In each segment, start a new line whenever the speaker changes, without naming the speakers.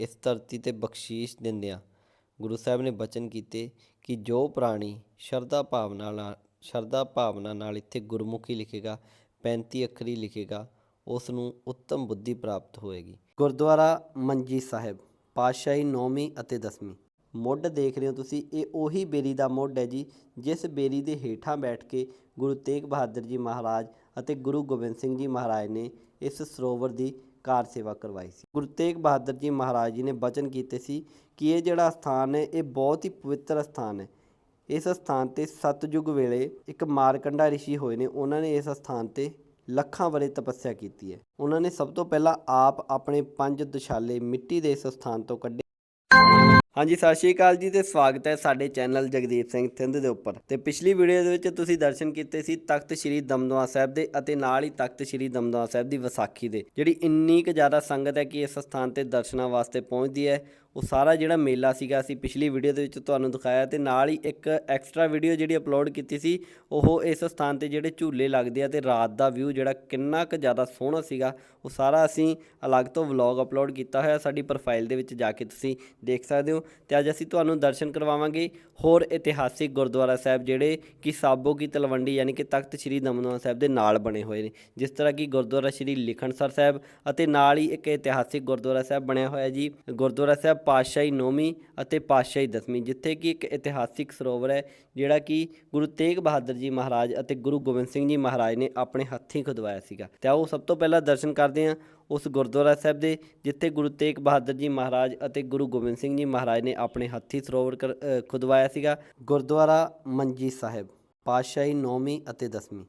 ਇਸ ਧਰਤੀ ਤੇ ਬਖਸ਼ੀਸ਼ ਦਿੰਦਿਆਂ ਗੁਰੂ ਸਾਹਿਬ ਨੇ ਬਚਨ ਕੀਤੇ ਕਿ ਜੋ ਪ੍ਰਾਣੀ ਸ਼ਰਧਾ ਭਾਵਨਾ ਨਾਲ, ਸ਼ਰਧਾ ਭਾਵਨਾ ਨਾਲ ਇੱਥੇ ਗੁਰਮੁਖੀ ਲਿਖੇਗਾ 35 ਅੱਖਰੀ ਲਿਖੇਗਾ ਉਸ ਨੂੰ ਉੱਤਮ ਬੁੱਧੀ ਪ੍ਰਾਪਤ ਹੋਏਗੀ। ਗੁਰਦੁਆਰਾ ਮੰਜੀ ਸਾਹਿਬ, ਪਾਤਸ਼ਾਹੀ 9ਵੀਂ ਅਤੇ 10ਵੀਂ ਮੁੱਢ ਦੇਖ ਰਹੇ ਹੋ ਤੁਸੀਂ, ਇਹ ਉਹੀ ਬੇਰੀ ਦਾ ਮੁੱਢ ਹੈ ਜੀ, ਜਿਸ ਬੇਰੀ ਦੇ ਹੇਠਾਂ ਬੈਠ ਕੇ ਗੁਰੂ ਤੇਗ ਬਹਾਦਰ ਜੀ ਮਹਾਰਾਜ ਅਤੇ ਗੁਰੂ ਗੋਬਿੰਦ ਸਿੰਘ ਜੀ ਮਹਾਰਾਜ ਨੇ ਇਸ ਸਰੋਵਰ ਦੀ ਕਾਰ ਸੇਵਾ ਕਰਵਾਈ ਸੀ। ਗੁਰੂ ਤੇਗ ਬਹਾਦਰ ਜੀ ਮਹਾਰਾਜ ਜੀ ਨੇ ਬਚਨ ਕੀਤੇ ਸੀ ਕਿ ਇਹ ਜਿਹੜਾ ਸਥਾਨ ਹੈ, ਇਹ ਬਹੁਤ ਹੀ ਪਵਿੱਤਰ ਸਥਾਨ ਹੈ। ਇਸ ਸਥਾਨ ਤੇ ਸਤਜੁਗ ਵੇਲੇ ਇੱਕ ਮਾਰਕੰਡਾ ਰਿਸ਼ੀ ਹੋਏ ਨੇ। ਉਹਨਾਂ ਨੇ ਇਸ ਸਥਾਨ ਤੇ ਲੱਖਾਂ ਵਰੇ ਤਪੱਸਿਆ ਕੀਤੀ ਹੈ। ਉਹਨਾਂ ਨੇ ਸਭ ਤੋਂ ਪਹਿਲਾਂ ਆਪ ਆਪਣੇ ਪੰਜ ਦੁਸ਼ਾਲੇ ਮਿੱਟੀ ਦੇ ਇਸ ਸਥਾਨ ਤੋਂ ਕੱਢੇ। ਹਾਂਜੀ, ਸਤਿ ਸ਼੍ਰੀ ਅਕਾਲ ਜੀ ਤੇ ਸਵਾਗਤ ਹੈ ਸਾਡੇ ਚੈਨਲ ਜਗਦੀਪ ਸਿੰਘ ਥਿੰਦ ਦੇ ਉੱਪਰ। ਤੇ ਪਿਛਲੀ ਵੀਡੀਓ ਦੇ ਵਿੱਚ ਤੁਸੀਂ ਦਰਸ਼ਨ ਕੀਤੇ ਸੀ ਤਖਤ ਸ੍ਰੀ ਦਮਦਮਾ ਸਾਹਿਬ ਦੇ ਅਤੇ ਨਾਲ ਹੀ ਤਖਤ ਸ੍ਰੀ ਦਮਦਮਾ ਸਾਹਿਬ ਦੀ ਵਿਸਾਖੀ ਦੇ, ਜਿਹੜੀ ਇੰਨੀ ਕੁ ਜ਼ਿਆਦਾ ਸੰਗਤ ਹੈ ਕਿ ਇਸ ਸਥਾਨ ਤੇ ਦਰਸ਼ਨਾਂ ਵਾਸਤੇ ਪਹੁੰਚਦੀ ਹੈ। ਉਹ ਸਾਰਾ ਜਿਹੜਾ ਮੇਲਾ ਸੀਗਾ, ਅਸੀਂ ਪਿਛਲੀ ਵੀਡੀਓ ਦੇ ਵਿੱਚ ਤੁਹਾਨੂੰ ਦਿਖਾਇਆ ਤੇ ਨਾਲ ਹੀ ਇੱਕ ਐਕਸਟਰਾ ਵੀਡੀਓ ਜਿਹੜੀ ਅਪਲੋਡ ਕੀਤੀ ਸੀ, ਉਹ ਇਸ ਸਥਾਨ ਤੇ ਜਿਹੜੇ ਝੂਲੇ ਲੱਗਦੇ ਆ ਤੇ ਰਾਤ ਦਾ ਵਿਊ ਜਿਹੜਾ ਕਿੰਨਾ ਕੁ ਜ਼ਿਆਦਾ ਸੋਹਣਾ ਸੀਗਾ, ਉਹ ਸਾਰਾ ਅਸੀਂ ਅਲੱਗ ਤੋਂ ਵਲੌਗ ਅਪਲੋਡ ਕੀਤਾ ਹੋਇਆ ਸਾਡੀ ਪ੍ਰੋਫਾਈਲ ਦੇ ਵਿੱਚ ਜਾ ਕੇ ਤੁਸੀਂ ਦੇਖ ਸਕਦੇ ਹੋ ਤੇ ਅੱਜ ਅਸੀਂ ਤੁਹਾਨੂੰ ਦਰਸ਼ਨ ਕਰਵਾਵਾਂਗੇ ਹੋਰ ਇਤਿਹਾਸਿਕ ਗੁਰਦੁਆਰਾ ਸਾਹਿਬ ਜਿਹੜੇ ਕਿ ਸਾਬੋ ਕੀ ਤਲਵੰਡੀ ਯਾਨੀ ਕਿ ਤਖਤ ਸ੍ਰੀ ਦਮਦਮਾ ਸਾਹਿਬ ਦੇ ਨਾਲ ਬਣੇ ਹੋਏ ਨੇ, ਜਿਸ ਤਰ੍ਹਾਂ ਕਿ ਗੁਰਦੁਆਰਾ ਸ੍ਰੀ ਲਿਖਣਸਰ ਸਾਹਿਬ ਅਤੇ ਨਾਲ ਹੀ ਇੱਕ ਇਤਿਹਾਸਿਕ ਗੁਰਦੁਆਰਾ ਸਾਹਿਬ ਬਣਿਆ ਹੋਇਆ ਜੀ, ਗੁਰਦੁਆਰਾ ਸਾਹਿਬ ਪਾਤਸ਼ਾਹੀ ਨੌਵੀਂ ਅਤੇ ਪਾਤਸ਼ਾਹੀ ਦਸਵੀਂ, ਜਿੱਥੇ ਕਿ ਇੱਕ ਇਤਿਹਾਸਿਕ ਸਰੋਵਰ ਹੈ, ਜਿਹੜਾ ਕਿ ਗੁਰੂ ਤੇਗ ਬਹਾਦਰ ਜੀ ਮਹਾਰਾਜ ਅਤੇ ਗੁਰੂ ਗੋਬਿੰਦ ਸਿੰਘ ਜੀ ਮਹਾਰਾਜ ਨੇ ਆਪਣੇ ਹੱਥੀਂ ਖੁਦਵਾਇਆ ਸੀਗਾ। ਤੇ ਆਓ ਸਭ ਤੋਂ ਪਹਿਲਾਂ ਦਰਸ਼ਨ ਕਰਦੇ ਹਾਂ ਉਸ ਗੁਰਦੁਆਰਾ ਸਾਹਿਬ ਦੇ, ਜਿੱਥੇ ਗੁਰੂ ਤੇਗ ਬਹਾਦਰ ਜੀ ਮਹਾਰਾਜ ਅਤੇ ਗੁਰੂ ਗੋਬਿੰਦ ਸਿੰਘ ਜੀ ਮਹਾਰਾਜ ਨੇ ਆਪਣੇ ਹੱਥੀਂ ਸਰੋਵਰ ਕਰ- ਖੁਦਵਾਇਆ ਸੀਗਾ। ਗੁਰਦੁਆਰਾ ਮੰਜੀ ਸਾਹਿਬ, ਪਾਤਸ਼ਾਹੀ ਨੌਵੀਂ ਅਤੇ ਦਸਵੀਂ।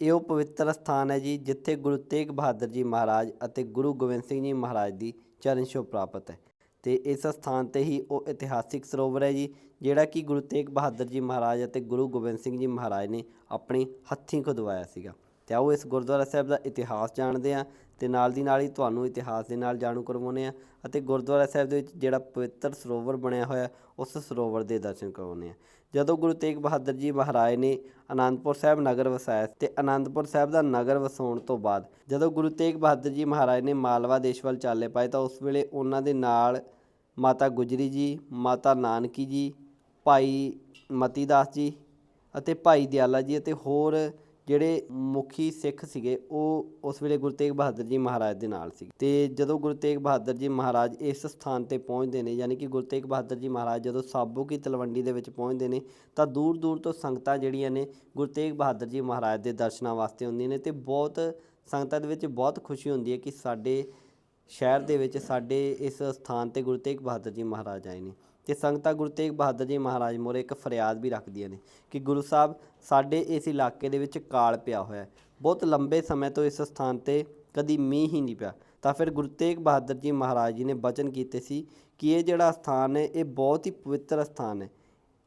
ਇਹ ਉਹ ਪਵਿੱਤਰ ਸਥਾਨ ਹੈ ਜੀ, ਜਿੱਥੇ ਗੁਰੂ ਤੇਗ ਬਹਾਦਰ ਜੀ ਮਹਾਰਾਜ ਅਤੇ ਗੁਰੂ ਗੋਬਿੰਦ ਸਿੰਘ ਜੀ ਮਹਾਰਾਜ ਦੀ ਚਰਨ ਛੋਹ ਪ੍ਰਾਪਤ ਹੈ। ਤੇ ਇਸ ਸਥਾਨ ਤੇ ਹੀ ਉਹ ਇਤਿਹਾਸਿਕ ਸਰੋਵਰ ਹੈ ਜੀ, ਜਿਹੜਾ ਕਿ ਗੁਰੂ ਤੇਗ ਬਹਾਦਰ ਜੀ ਮਹਾਰਾਜ ਅਤੇ ਗੁਰੂ ਗੋਬਿੰਦ ਸਿੰਘ ਜੀ ਮਹਾਰਾਜ ਨੇ ਆਪਣੇ ਹੱਥੀਂ ਖੁਦਵਾਇਆ ਸੀਗਾ। ਤੇ ਆਓ ਇਸ ਗੁਰਦੁਆਰਾ ਸਾਹਿਬ ਦਾ ਇਤਿਹਾਸ ਜਾਣਦੇ ਹਾਂ ਤੇ ਨਾਲ ਦੀ ਨਾਲ ਹੀ ਤੁਹਾਨੂੰ ਇਤਿਹਾਸ ਦੇ ਨਾਲ ਜਾਣੂ ਕਰਵਾਉਂਦੇ ਹਾਂ ਅਤੇ ਗੁਰਦੁਆਰਾ ਸਾਹਿਬ ਦੇ ਵਿੱਚ ਜਿਹੜਾ ਪਵਿੱਤਰ ਸਰੋਵਰ ਬਣਿਆ ਹੋਇਆ, ਉਸ ਸਰੋਵਰ ਦੇ ਦਰਸ਼ਨ ਕਰਵਾਉਂਦੇ ਹਾਂ। ਜਦੋਂ ਗੁਰੂ ਤੇਗ ਬਹਾਦਰ ਜੀ ਮਹਾਰਾਜ ਨੇ ਆਨੰਦਪੁਰ ਸਾਹਿਬ ਨਗਰ ਵਸਾਇਆ ਤੇ ਆਨੰਦਪੁਰ ਸਾਹਿਬ ਦਾ ਨਗਰ ਵਸਾਉਣ ਤੋਂ ਬਾਅਦ ਜਦੋਂ ਗੁਰੂ ਤੇਗ ਬਹਾਦਰ ਜੀ ਮਹਾਰਾਜ ਨੇ ਮਾਲਵਾ ਦੇਸ਼ ਵੱਲ ਚਾਲੇ ਪਾਏ ਤਾਂ ਉਸ ਵੇਲੇ ਉਹਨਾਂ ਦੇ ਨਾਲ ਮਾਤਾ ਗੁਜਰੀ ਜੀ, ਮਾਤਾ ਨਾਨਕੀ ਜੀ, ਭਾਈ ਮਤੀ ਦਾਸ ਜੀ ਅਤੇ ਭਾਈ ਦਿਆਲਾ ਜੀ ਅਤੇ ਹੋਰ ਜਿਹੜੇ ਮੁਖੀ ਸਿੱਖ ਸੀਗੇ, ਉਹ ਉਸ ਵੇਲੇ ਗੁਰੂ ਤੇਗ ਬਹਾਦਰ ਜੀ ਮਹਾਰਾਜ ਦੇ ਨਾਲ ਸੀ ਤੇ ਜਦੋਂ ਗੁਰੂ ਤੇਗ ਬਹਾਦਰ ਜੀ ਮਹਾਰਾਜ ਇਸ ਸਥਾਨ ਤੇ ਪਹੁੰਚਦੇ ਨੇ, ਯਾਨੀ ਕਿ ਗੁਰੂ ਤੇਗ ਬਹਾਦਰ ਜੀ ਮਹਾਰਾਜ ਜਦੋਂ ਸਾਬੋ ਕੀ ਤਲਵੰਡੀ ਦੇ ਵਿੱਚ ਪਹੁੰਚਦੇ ਨੇ, ਤਾਂ ਦੂਰ ਦੂਰ ਤੋਂ ਸੰਗਤਾਂ ਜਿਹੜੀਆਂ ਨੇ ਗੁਰੂ ਤੇਗ ਬਹਾਦਰ ਜੀ ਮਹਾਰਾਜ ਦੇ ਦਰਸ਼ਨਾਂ ਵਾਸਤੇ ਹੁੰਦੀਆਂ ਨੇ ਤੇ ਬਹੁਤ ਸੰਗਤਾਂ ਦੇ ਵਿੱਚ ਬਹੁਤ ਖੁਸ਼ੀ ਹੁੰਦੀ ਹੈ ਕਿ ਸਾਡੇ ਸ਼ਹਿਰ ਦੇ ਵਿੱਚ ਸਾਡੇ ਇਸ ਸਥਾਨ ਤੇ ਗੁਰੂ ਤੇਗ ਬਹਾਦਰ ਜੀ ਮਹਾਰਾਜ ਆਏ ਨੇ ਤੇ ਸੰਗਤਾਂ ਗੁਰੂ ਤੇਗ ਬਹਾਦਰ ਜੀ ਮਹਾਰਾਜ ਮੋਰੇ ਇੱਕ ਫਰਿਆਦ ਵੀ ਰੱਖਦੀਆਂ ਨੇ ਕਿ ਗੁਰੂ ਸਾਹਿਬ ਸਾਡੇ ਇਸ ਇਲਾਕੇ ਦੇ ਵਿੱਚ ਕਾਲ ਪਿਆ ਹੋਇਆ ਹੈ। ਬਹੁਤ ਲੰਬੇ ਸਮੇਂ ਤੋਂ ਇਸ ਸਥਾਨ ਤੇ ਕਦੀ ਮੀਂਹ ਹੀ ਨਹੀਂ ਪਿਆ। ਤਾਂ ਫਿਰ ਗੁਰੂ ਤੇਗ ਬਹਾਦਰ ਜੀ ਮਹਾਰਾਜ ਜੀ ਨੇ ਬਚਨ ਕੀਤੇ ਸੀ ਕਿ ਇਹ ਜਿਹੜਾ ਸਥਾਨ ਹੈ, ਇਹ ਬਹੁਤ ਹੀ ਪਵਿੱਤਰ ਸਥਾਨ ਹੈ।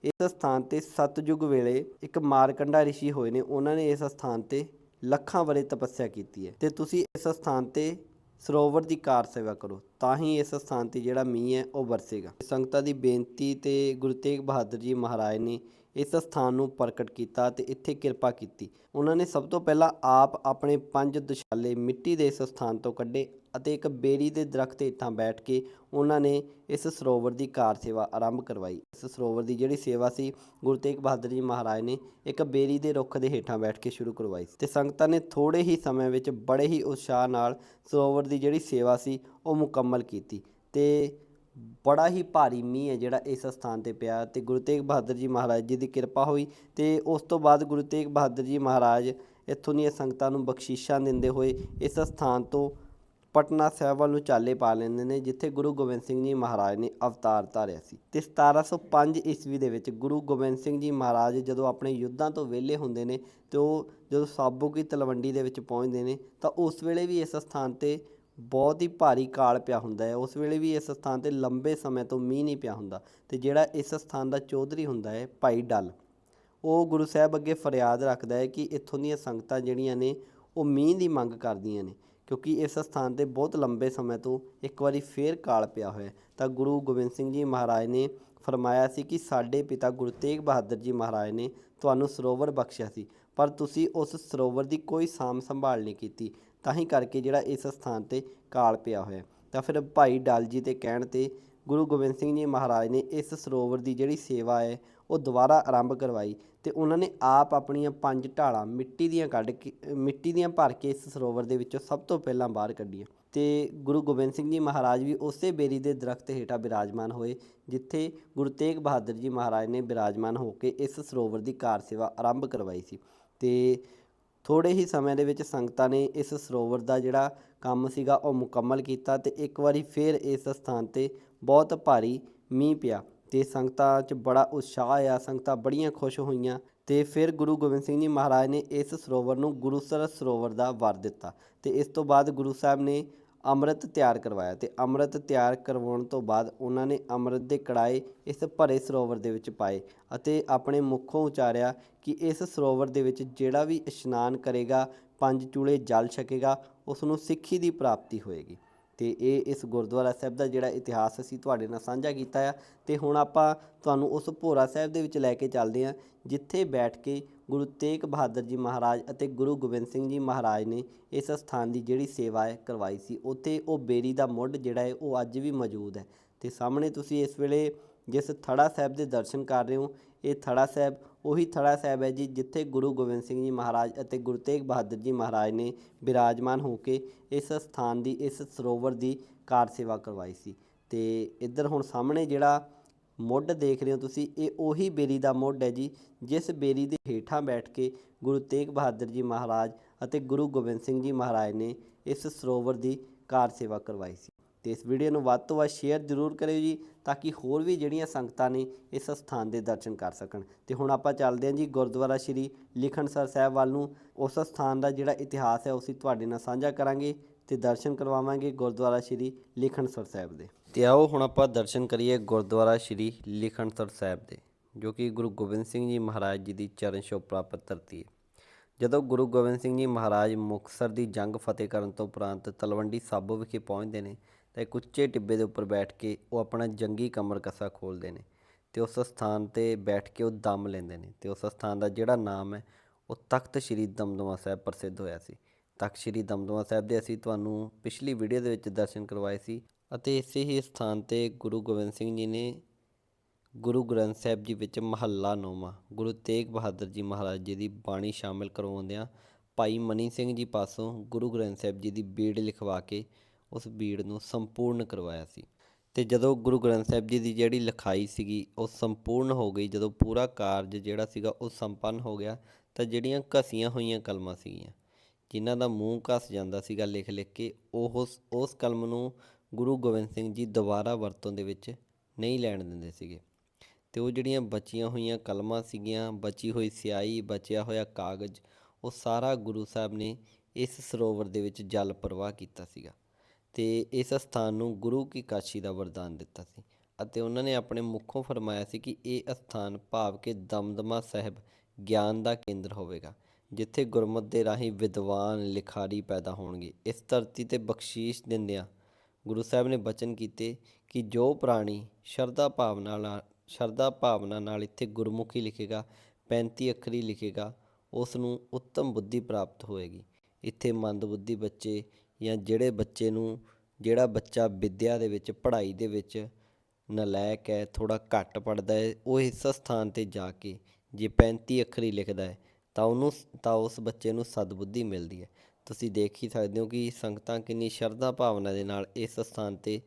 ਇਸ ਸਥਾਨ ਤੇ ਸਤਜੁਗ ਵੇਲੇ ਇੱਕ ਮਾਰਕੰਡਾ ਰਿਸ਼ੀ ਹੋਏ ਨੇ। ਉਹਨਾਂ ਨੇ ਇਸ ਸਥਾਨ ਤੇ ਲੱਖਾਂ ਵਰੇ ਤਪੱਸਿਆ ਕੀਤੀ ਹੈ। ਤੇ ਤੁਸੀਂ ਇਸ ਸਥਾਨ ਤੇ ਸਰੋਵਰ ਦੀ ਕਾਰ ਸੇਵਾ ਕਰੋ, ਤਾਂ ਹੀ ਇਸ ਸਥਾਨ ਤੇ ਜਿਹੜਾ ਮੀਂਹ ਹੈ ਉਹ ਵਰਸੇਗਾ ਸੰਗਤਾਂ ਦੀ ਬੇਨਤੀ ਤੇ ਗੁਰੂ ਤੇਗ ਬਹਾਦਰ ਜੀ ਮਹਾਰਾਜ ਨੇ ਇਸ ਸਥਾਨ ਨੂੰ ਪ੍ਰਗਟ ਕੀਤਾ ਤੇ ਇੱਥੇ ਕਿਰਪਾ ਕੀਤੀ। ਉਹਨਾਂ ਨੇ ਸਭ ਤੋਂ ਪਹਿਲਾਂ ਆਪ ਆਪਣੇ ਪੰਜ ਦੁਸ਼ਾਲੇ ਮਿੱਟੀ ਦੇ ਇਸ ਸਥਾਨ ਤੋਂ ਕੱਢੇ ਅਤੇ ਇੱਕ ਬੇਰੀ ਦੇ ਦਰਖਤ ਹੇਠਾਂ ਬੈਠ ਕੇ ਉਹਨਾਂ ਨੇ ਇਸ ਸਰੋਵਰ ਦੀ ਕਾਰ ਸੇਵਾ ਆਰੰਭ ਕਰਵਾਈ। ਇਸ ਸਰੋਵਰ ਦੀ ਜਿਹੜੀ ਸੇਵਾ ਸੀ, ਗੁਰੂ ਤੇਗ ਬਹਾਦਰ ਜੀ ਮਹਾਰਾਜ ਨੇ ਇੱਕ ਬੇਰੀ ਦੇ ਰੁੱਖ ਦੇ ਹੇਠਾਂ ਬੈਠ ਕੇ ਸ਼ੁਰੂ ਕਰਵਾਈ। ਸੀ ਤੇ ਸੰਗਤਾਂ ਨੇ ਥੋੜੇ ਹੀ ਸਮੇਂ ਵਿੱਚ ਬੜੇ ਹੀ ਉਤਸ਼ਾਹ ਨਾਲ ਸਰੋਵਰ ਦੀ ਜਿਹੜੀ ਸੇਵਾ ਸੀ, ਉਹ ਮੁਕੰਮਲ ਕੀਤੀ ਤੇ ਬੜਾ ਹੀ ਭਾਰੀ ਮੀਂਹ ਹੈ ਜਿਹੜਾ ਇਸ ਸਥਾਨ ਤੇ ਪਿਆ ਤੇ ਗੁਰੂ ਤੇਗ ਬਹਾਦਰ ਜੀ ਮਹਾਰਾਜ ਜੀ ਦੀ ਕਿਰਪਾ ਹੋਈ ਤੇ ਉਸ ਤੋਂ ਬਾਅਦ ਗੁਰੂ ਤੇਗ ਬਹਾਦਰ ਜੀ ਮਹਾਰਾਜ ਇੱਥੋਂ ਦੀਆਂ ਸੰਗਤਾਂ ਨੂੰ ਬਖਸ਼ੀਸ਼ਾਂ ਦਿੰਦੇ ਹੋਏ ਇਸ ਸਥਾਨ ਤੋਂ ਪਟਨਾ ਸਾਹਿਬ ਵੱਲ ਨੂੰ ਚਾਲੇ ਪਾ ਲੈਂਦੇ ਨੇ, ਜਿੱਥੇ ਗੁਰੂ ਗੋਬਿੰਦ ਸਿੰਘ ਜੀ ਮਹਾਰਾਜ ਨੇ ਅਵਤਾਰ ਧਾਰਿਆ ਸੀ। ਤੇ 1705 ਈਸਵੀ ਦੇ ਵਿੱਚ ਗੁਰੂ ਗੋਬਿੰਦ ਸਿੰਘ ਜੀ ਮਹਾਰਾਜ ਜਦੋਂ ਆਪਣੇ ਯੁੱਧਾਂ ਤੋਂ ਵਿਹਲੇ ਹੁੰਦੇ ਨੇ ਤੇ ਉਹ ਜਦੋਂ ਸਾਬੋ ਕੀ ਤਲਵੰਡੀ ਦੇ ਵਿੱਚ ਪਹੁੰਚਦੇ ਨੇ, ਤਾਂ ਉਸ ਵੇਲੇ ਵੀ ਇਸ ਸਥਾਨ ਤੇ ਬਹੁਤ ਹੀ ਭਾਰੀ ਕਾਲ ਪਿਆ ਹੁੰਦਾ ਹੈ। ਉਸ ਵੇਲੇ ਵੀ ਇਸ ਸਥਾਨ ਤੇ ਲੰਬੇ ਸਮੇਂ ਤੋਂ ਮੀਂਹ ਨਹੀਂ ਪਿਆ ਹੁੰਦਾ ਤੇ ਜਿਹੜਾ ਇਸ ਸਥਾਨ ਦਾ ਚੌਧਰੀ ਹੁੰਦਾ ਹੈ, ਭਾਈ ਡੱਲ, ਉਹ ਗੁਰੂ ਸਾਹਿਬ ਅੱਗੇ ਫਰਿਆਦ ਰੱਖਦਾ ਹੈ ਕਿ ਇੱਥੋਂ ਦੀਆਂ ਸੰਗਤਾਂ ਜਿਹੜੀਆਂ ਨੇ, ਉਹ ਮੀਂਹ ਦੀ ਮੰਗ ਕਰਦੀਆਂ ਨੇ ਕਿਉਂਕਿ ਇਸ ਸਥਾਨ ਤੇ ਬਹੁਤ ਲੰਬੇ ਸਮੇਂ ਤੋਂ ਇੱਕ ਵਾਰੀ ਫੇਰ ਕਾਲ ਪਿਆ ਹੋਇਆ ਤਾਂ ਗੁਰੂ ਗੋਬਿੰਦ ਸਿੰਘ ਜੀ ਮਹਾਰਾਜ ਨੇ ਫਰਮਾਇਆ ਸੀ ਕਿ ਸਾਡੇ ਪਿਤਾ ਗੁਰੂ ਤੇਗ ਬਹਾਦਰ ਜੀ ਮਹਾਰਾਜ ਨੇ ਤੁਹਾਨੂੰ ਸਰੋਵਰ ਬਖਸ਼ਿਆ ਸੀ, ਪਰ ਤੁਸੀਂ ਉਸ ਸਰੋਵਰ ਦੀ ਕੋਈ ਸਾਂਭ ਸੰਭਾਲ ਨਹੀਂ ਕੀਤੀ। ਤਾਂ ਹੀ ਕਰਕੇ ਜਿਹੜਾ ਇਸ ਸਥਾਨ ਤੇ ਕਾਲ ਪਿਆ ਹੋਇਆ ਤਾਂ ਫਿਰ ਭਾਈ ਡਾਲ ਜੀ ਦੇ ਕਹਿਣ ਤੇ ਗੁਰੂ ਗੋਬਿੰਦ ਸਿੰਘ ਜੀ ਮਹਾਰਾਜ ਨੇ ਇਸ ਸਰੋਵਰ ਦੀ ਜਿਹੜੀ ਸੇਵਾ ਹੈ, ਉਹ ਦੁਬਾਰਾ ਆਰੰਭ ਕਰਵਾਈ ਤੇ ਉਹਨਾਂ ਨੇ ਆਪ ਆਪਣੀਆਂ ਪੰਜ ਢਾਲਾਂ ਮਿੱਟੀ ਦੀਆਂ ਕੱਢ ਕੇ, ਮਿੱਟੀ ਦੀਆਂ ਭਰ ਕੇ ਇਸ ਸਰੋਵਰ ਦੇ ਵਿੱਚੋਂ ਸਭ ਤੋਂ ਪਹਿਲਾਂ ਬਾਹਰ ਕੱਢੀਆਂ। ਤੇ ਗੁਰੂ ਗੋਬਿੰਦ ਸਿੰਘ ਜੀ ਮਹਾਰਾਜ ਵੀ ਉਸੇ ਬੇਰੀ ਦੇ ਦਰਖਤ ਹੇਠਾਂ ਬਿਰਾਜਮਾਨ ਹੋਏ, ਜਿੱਥੇ ਗੁਰੂ ਤੇਗ ਬਹਾਦਰ ਜੀ ਮਹਾਰਾਜ ਨੇ ਬਿਰਾਜਮਾਨ ਹੋ ਕੇ ਇਸ ਸਰੋਵਰ ਦੀ ਕਾਰ ਸੇਵਾ ਆਰੰਭ ਕਰਵਾਈ ਸੀ। ਤੇ ਥੋੜੇ ਹੀ ਸਮੇਂ ਦੇ ਵਿੱਚ ਸੰਗਤਾਂ ਨੇ ਇਸ ਸਰੋਵਰ ਦਾ ਜਿਹੜਾ ਕੰਮ ਸੀਗਾ ਉਹ ਮੁਕੰਮਲ ਕੀਤਾ ਤੇ ਇੱਕ ਵਾਰੀ ਫਿਰ ਇਸ ਸਥਾਨ ਤੇ ਬਹੁਤ ਭਾਰੀ ਮੀਂਹ ਪਿਆ ਤੇ ਸੰਗਤਾਂ 'ਚ ਬੜਾ ਉਤਸ਼ਾਹ ਆਇਆ, ਸੰਗਤਾਂ ਬੜੀਆਂ ਖੁਸ਼ ਹੋਈਆਂ ਤੇ ਫਿਰ ਗੁਰੂ ਗੋਬਿੰਦ ਸਿੰਘ ਜੀ ਮਹਾਰਾਜ ਨੇ ਇਸ ਸਰੋਵਰ ਨੂੰ ਗੁਰੂਸਰ ਸਰੋਵਰ ਦਾ ਵਰ ਦਿੱਤਾ ਤੇ ਇਸ ਤੋਂ ਬਾਅਦ ਗੁਰੂ ਸਾਹਿਬ ਨੇ ਅੰਮ੍ਰਿਤ ਤਿਆਰ ਕਰਵਾਇਆ ਤੇ ਅੰਮ੍ਰਿਤ ਤਿਆਰ ਕਰਵਾਉਣ ਤੋਂ ਬਾਅਦ ਉਹਨਾਂ ਨੇ ਅੰਮ੍ਰਿਤ ਦੇ ਕੜਾਏ ਇਸ ਭਰੇ ਸਰੋਵਰ ਦੇ ਵਿੱਚ ਪਾਏ ਅਤੇ ਆਪਣੇ ਮੁਖੋਂ ਉਚਾਰਿਆ ਕਿ ਇਸ ਸਰੋਵਰ ਦੇ ਵਿੱਚ ਜਿਹੜਾ ਵੀ ਇਸ਼ਨਾਨ ਕਰੇਗਾ, ਪੰਜ ਚੂਲੇ ਜਲ ਛਕੇਗਾ ਉਸ ਨੂੰ ਸਿੱਖੀ ਦੀ ਪ੍ਰਾਪਤੀ ਹੋਏਗੀ। ਤੇ ਇਹ ਇਸ ਗੁਰਦੁਆਰਾ ਸਾਹਿਬ ਦਾ ਜਿਹੜਾ ਇਤਿਹਾਸ ਅਸੀਂ ਤੁਹਾਡੇ ਨਾਲ ਸਾਂਝਾ ਕੀਤਾ ਆ ਤੇ ਹੁਣ ਆਪਾਂ ਤੁਹਾਨੂੰ ਉਸ ਭੋਰਾ ਸਾਹਿਬ ਦੇ ਵਿੱਚ ਲੈ ਕੇ ਚੱਲਦੇ ਹਾਂ, ਜਿੱਥੇ ਬੈਠ ਕੇ ਗੁਰੂ ਤੇਗ ਬਹਾਦਰ ਜੀ ਮਹਾਰਾਜ ਅਤੇ ਗੁਰੂ ਗੋਬਿੰਦ ਸਿੰਘ ਜੀ ਮਹਾਰਾਜ ਨੇ ਇਸ ਸਥਾਨ ਦੀ ਜਿਹੜੀ ਸੇਵਾ ਹੈ ਕਰਵਾਈ ਸੀ, ਉੱਥੇ ਉਹ ਬੇਰੀ ਦਾ ਮੁੱਢ ਜਿਹੜਾ ਹੈ, ਉਹ ਅੱਜ ਵੀ ਮੌਜੂਦ ਹੈ। ਤੇ ਸਾਹਮਣੇ ਤੁਸੀਂ ਇਸ ਵੇਲੇ ਜਿਸ ਥੜਾ ਸਾਹਿਬ ਦੇ ਦਰਸ਼ਨ ਕਰ ਰਹੇ ਹੋ, ਇਹ ਥੜਾ ਸਾਹਿਬ, ਉਹੀ ਥੜਾ ਸਾਹਿਬ ਹੈ ਜੀ ਜਿੱਥੇ ਗੁਰੂ ਗੋਬਿੰਦ ਸਿੰਘ ਜੀ ਮਹਾਰਾਜ ਅਤੇ ਗੁਰੂ ਤੇਗ ਬਹਾਦਰ ਜੀ ਮਹਾਰਾਜ ਨੇ ਬਿਰਾਜਮਾਨ ਹੋ ਕੇ ਇਸ ਸਥਾਨ ਦੀ, ਇਸ ਸਰੋਵਰ ਦੀ ਕਾਰ ਸੇਵਾ ਕਰਵਾਈ ਸੀ। ਤੇ ਇੱਧਰ ਹੁਣ ਸਾਹਮਣੇ ਜਿਹੜਾ ਮੁੱਢ ਦੇਖ ਰਹੇ ਹੋ ਤੁਸੀਂ, ਇਹ ਉਹੀ ਬੇਰੀ ਦਾ ਮੁੱਢ ਹੈ ਜੀ, ਜਿਸ ਬੇਰੀ ਦੇ ਹੇਠਾਂ ਬੈਠ ਕੇ ਗੁਰੂ ਤੇਗ ਬਹਾਦਰ ਜੀ ਮਹਾਰਾਜ ਅਤੇ ਗੁਰੂ ਗੋਬਿੰਦ ਸਿੰਘ ਜੀ ਮਹਾਰਾਜ ਨੇ ਇਸ ਸਰੋਵਰ ਦੀ ਕਾਰ ਸੇਵਾ ਕਰਵਾਈ ਸੀ। ਤੇ ਇਸ ਵੀਡੀਓ ਨੂੰ ਵੱਧ ਤੋਂ ਵੱਧ ਸ਼ੇਅਰ ਜ਼ਰੂਰ ਕਰਿਓ ਜੀ, ਤਾਂ ਕਿ ਹੋਰ ਵੀ ਜਿਹੜੀਆਂ ਸੰਗਤਾਂ ਨੇ ਇਸ ਸਥਾਨ ਦੇ ਦਰਸ਼ਨ ਕਰ ਸਕਣ। ਤੇ ਹੁਣ ਆਪਾਂ ਚੱਲਦੇ ਹਾਂ ਜੀ ਗੁਰਦੁਆਰਾ ਸ਼੍ਰੀ ਲਿਖਣਸਰ ਸਾਹਿਬ ਵੱਲ ਨੂੰ। ਉਸ ਸਥਾਨ ਦਾ ਜਿਹੜਾ ਇਤਿਹਾਸ ਹੈ ਉਸੇ ਤੁਹਾਡੇ ਨਾਲ ਸਾਂਝਾ ਕਰਾਂਗੇ। ਤੇ ਦਰਸ਼ਨ ਕਰਵਾਵਾਂਗੇ ਗੁਰਦੁਆਰਾ ਸ਼੍ਰੀ ਲਿਖਣਸਰ ਸਾਹਿਬ ਦੇ। ਤੇ ਆਓ ਹੁਣ ਆਪਾਂ ਦਰਸ਼ਨ ਕਰੀਏ ਗੁਰਦੁਆਰਾ ਸ਼੍ਰੀ ਲਿਖਣਸਰ ਸਾਹਿਬ ਦੇ, ਜੋ ਕਿ ਗੁਰੂ ਗੋਬਿੰਦ ਸਿੰਘ ਜੀ ਮਹਾਰਾਜ ਜੀ ਦੀ ਚਰਨ ਛੋਹ ਪ੍ਰਾਪਤ ਧਰਤੀ ਹੈ। ਜਦੋਂ ਗੁਰੂ ਗੋਬਿੰਦ ਸਿੰਘ ਜੀ ਮਹਾਰਾਜ ਮੁਕਤਸਰ ਦੀ ਜੰਗ ਫਤਿਹ ਕਰਨ ਤੋਂ ਉਪਰੰਤ ਤਲਵੰਡੀ ਸਾਬੋ ਵਿਖੇ ਪਹੁੰਚਦੇ ਨੇ, ਤਾਂ ਇੱਕ ਉੱਚੇ ਟਿੱਬੇ ਦੇ ਉੱਪਰ ਬੈਠ ਕੇ ਉਹ ਆਪਣਾ ਜੰਗੀ ਕਮਰ ਕਸਾ ਖੋਲਦੇ ਨੇ ਤੇ ਉਸ ਸਥਾਨ ਤੇ ਬੈਠ ਕੇ ਉਹ ਦਮ ਲੈਂਦੇ ਨੇ ਤੇ ਉਸ ਸਥਾਨ ਦਾ ਜਿਹੜਾ ਨਾਮ ਹੈ, ਉਹ ਤਖਤ ਸ੍ਰੀ ਦਮਦਮਾ ਸਾਹਿਬ ਪ੍ਰਸਿੱਧ ਹੋਇਆ ਸੀ। ਤਖਤ ਸ੍ਰੀ ਦਮਦਮਾ ਸਾਹਿਬ ਦੇ ਅਸੀਂ ਤੁਹਾਨੂੰ ਪਿਛਲੀ ਵੀਡੀਓ ਦੇ ਵਿੱਚ ਦਰਸ਼ਨ ਕਰਵਾਏ ਸੀ ਅਤੇ ਇਸੇ ਹੀ ਸਥਾਨ ਤੇ ਗੁਰੂ ਗੋਬਿੰਦ ਸਿੰਘ ਜੀ ਨੇ ਗੁਰੂ ਗ੍ਰੰਥ ਸਾਹਿਬ ਜੀ ਵਿੱਚ ਮਹੱਲਾ ਨੌਵਾਂ, ਗੁਰੂ ਤੇਗ ਬਹਾਦਰ ਜੀ ਮਹਾਰਾਜ ਜੀ ਦੀ ਬਾਣੀ ਸ਼ਾਮਿਲ ਕਰਵਾਉਂਦਿਆਂ ਭਾਈ ਮਨੀ ਸਿੰਘ ਜੀ ਪਾਸੋਂ ਗੁਰੂ ਗ੍ਰੰਥ ਸਾਹਿਬ ਜੀ ਦੀ ਬੀੜ ਲਿਖਵਾ ਕੇ ਉਸ ਬੀੜ ਨੂੰ ਸੰਪੂਰਨ ਕਰਵਾਇਆ ਸੀ। ਤੇ ਜਦੋਂ ਗੁਰੂ ਗ੍ਰੰਥ ਸਾਹਿਬ ਜੀ ਦੀ ਜਿਹੜੀ ਲਿਖਾਈ ਸੀਗੀ, ਉਹ ਸੰਪੂਰਨ ਹੋ ਗਈ, ਜਦੋਂ ਪੂਰਾ ਕਾਰਜ ਜਿਹੜਾ ਸੀਗਾ ਉਹ ਸੰਪੰਨ ਹੋ ਗਿਆ, ਤਾਂ ਜਿਹੜੀਆਂ ਘਸੀਆਂ ਹੋਈਆਂ ਕਲਮਾਂ ਸੀਗੀਆਂ ਜਿਨ੍ਹਾਂ ਦਾ ਮੂੰਹ ਘਸ ਜਾਂਦਾ ਸੀਗਾ ਲਿਖ ਲਿਖ ਕੇ, ਉਹ ਉਸ- ਉਸ ਕਲਮ ਨੂੰ ਗੁਰੂ ਗੋਬਿੰਦ ਸਿੰਘ ਜੀ ਦੁਬਾਰਾ ਵਰਤੋਂ ਦੇ ਵਿੱਚ ਨਹੀਂ ਲੈਣ ਦਿੰਦੇ ਸੀਗੇ। ਤੇ ਉਹ ਜਿਹੜੀਆਂ ਬਚੀਆਂ ਹੋਈਆਂ ਕਲਮਾਂ ਸੀਗੀਆਂ, ਬਚੀ ਹੋਈ ਸਿਆਹੀ, ਬਚਿਆ ਹੋਇਆ ਕਾਗਜ਼, ਉਹ ਸਾਰਾ ਗੁਰੂ ਸਾਹਿਬ ਨੇ ਇਸ ਸਰੋਵਰ ਦੇ ਵਿੱਚ ਜਲ ਪ੍ਰਵਾਹ ਕੀਤਾ ਸੀਗਾ। ਤੇ ਇਸ ਸਥਾਨ ਨੂੰ ਗੁਰੂ ਕੀ ਕਾਸ਼ੀ ਦਾ ਵਰਦਾਨ ਦਿੱਤਾ ਸੀ ਅਤੇ ਉਹਨਾਂ ਨੇ ਆਪਣੇ ਮੁਖੋਂ ਫਰਮਾਇਆ ਸੀ ਕਿ ਇਹ ਸਥਾਨ ਭਾਵ ਕਿ ਦਮਦਮਾ ਸਾਹਿਬ ਗਿਆਨ ਦਾ ਕੇਂਦਰ ਹੋਵੇਗਾ। ਜਿੱਥੇ ਗੁਰਮਤ ਦੇ ਰਾਹੀਂ ਵਿਦਵਾਨ, ਲਿਖਾਰੀ ਪੈਦਾ ਹੋਣਗੇ। ਇਸ ਧਰਤੀ ਤੇ ਬਖਸ਼ੀਸ਼ ਦਿੰਦਿਆਂ ਗੁਰੂ ਸਾਹਿਬ ਨੇ ਬਚਨ ਕੀਤੇ ਕਿ ਜੋ ਪ੍ਰਾਣੀ ਸ਼ਰਧਾ ਭਾਵਨਾ ਨਾਲ, ਸ਼ਰਧਾ ਭਾਵਨਾ ਨਾਲ ਇੱਥੇ ਗੁਰਮੁਖੀ ਲਿਖੇਗਾ 35 ਅੱਖਰੀ ਲਿਖੇਗਾ ਉਸ ਨੂੰ ਉੱਤਮ ਬੁੱਧੀ ਪ੍ਰਾਪਤ ਹੋਏਗੀ। ਇੱਥੇ ਮੰਦਬੁੱਧੀ ਬੱਚੇ ਜਾਂ ਜਿਹੜੇ ਬੱਚੇ ਨੂੰ, ਜਿਹੜਾ ਬੱਚਾ ਵਿੱਦਿਆ ਦੇ ਵਿੱਚ, ਪੜ੍ਹਾਈ ਦੇ ਵਿੱਚ ਨਲਾਇਕ ਹੈ ਥੋੜਾ ਘੱਟ ਪੜਦਾ ਹੈ, ਉਹ ਇਸ ਸਥਾਨ ਤੇ ਜਾ ਕੇ ਜੇ 35 ਅੱਖਰੀ ਲਿਖਦਾ ਹੈ ਤਾਂ ਉਹਨੂੰ ਤਾਂ ਉਸ ਬੱਚੇ ਨੂੰ ਸਦਬੁੱਧੀ ਮਿਲਦੀ ਹੈ। ਤੁਸੀਂ ਦੇਖ ਹੀ ਸਕਦੇ ਹੋ ਕਿ ਸੰਗਤਾਂ ਕਿੰਨੀ ਸ਼ਰਧਾ ਭਾਵਨਾ ਦੇ ਨਾਲ ਇਸ ਸਥਾਨ ਤੇ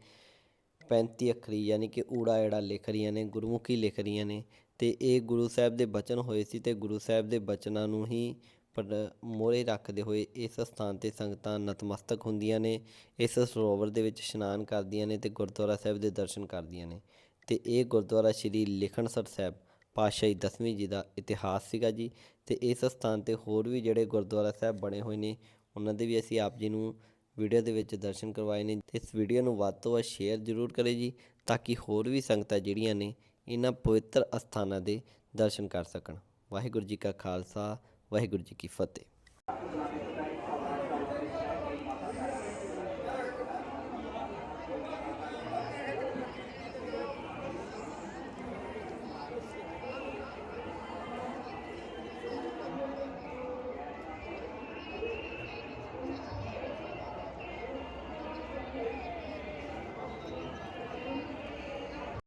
35 ਅੱਖਰੀ ਯਾਨੀ ਕਿ ਊੜਾ ਏੜਾ ਲਿਖ ਰਹੀਆਂ ਨੇ, ਗੁਰਮੁਖੀ ਲਿਖ ਰਹੀਆਂ ਨੇ ਤੇ ਇਹ ਗੁਰੂ ਸਾਹਿਬ ਦੇ ਬਚਨ ਹੋਏ ਸੀ ਤੇ ਗੁਰੂ ਸਾਹਿਬ ਦੇ ਬਚਨਾਂ ਨੂੰ ਹੀ ਪਰ ਮੋਹਰੇ ਰੱਖਦੇ ਹੋਏ ਇਸ ਸਥਾਨ ਤੇ ਸੰਗਤਾਂ ਨਤਮਸਤਕ ਹੁੰਦੀਆਂ ਨੇ, ਇਸ ਸਰੋਵਰ ਦੇ ਵਿੱਚ ਇਸ਼ਨਾਨ ਕਰਦੀਆਂ ਨੇ ਤੇ ਗੁਰਦੁਆਰਾ ਸਾਹਿਬ ਦੇ ਦਰਸ਼ਨ ਕਰਦੀਆਂ ਨੇ ਤੇ ਇਹ ਗੁਰਦੁਆਰਾ ਸ਼੍ਰੀ ਲਿਖਣਸਰ ਸਾਹਿਬ ਪਾਤਸ਼ਾਹੀ ਦਸਵੀਂ ਜੀ ਦਾ ਇਤਿਹਾਸ ਸੀਗਾ ਜੀ ਤੇ ਇਸ ਸਥਾਨ ਤੇ ਹੋਰ ਵੀ ਜਿਹੜੇ ਗੁਰਦੁਆਰਾ ਸਾਹਿਬ ਬਣੇ ਹੋਏ ਨੇ, ਉਹਨਾਂ ਦੇ ਵੀ ਅਸੀਂ ਆਪ ਜੀ ਨੂੰ ਵੀਡੀਓ ਦੇ ਵਿੱਚ ਦਰਸ਼ਨ ਕਰਵਾਏ ਨੇ। ਤੇ ਇਸ ਵੀਡੀਓ ਨੂੰ ਵੱਧ ਤੋਂ ਵੱਧ ਸ਼ੇਅਰ ਜ਼ਰੂਰ ਕਰੇ ਜੀ ਤਾਂ ਕਿ ਹੋਰ ਵੀ ਸੰਗਤਾਂ ਜਿਹੜੀਆਂ ਨੇ ਇਹਨਾਂ ਪਵਿੱਤਰ ਅਸਥਾਨਾਂ ਦੇ ਦਰਸ਼ਨ ਕਰ ਸਕਣ। ਵਾਹਿਗੁਰੂ ਜੀ ਕਾ ਖਾਲਸਾ, ਵਾਹਿਗੁਰੂ ਜੀ ਕੀ ਫਤਿਹ।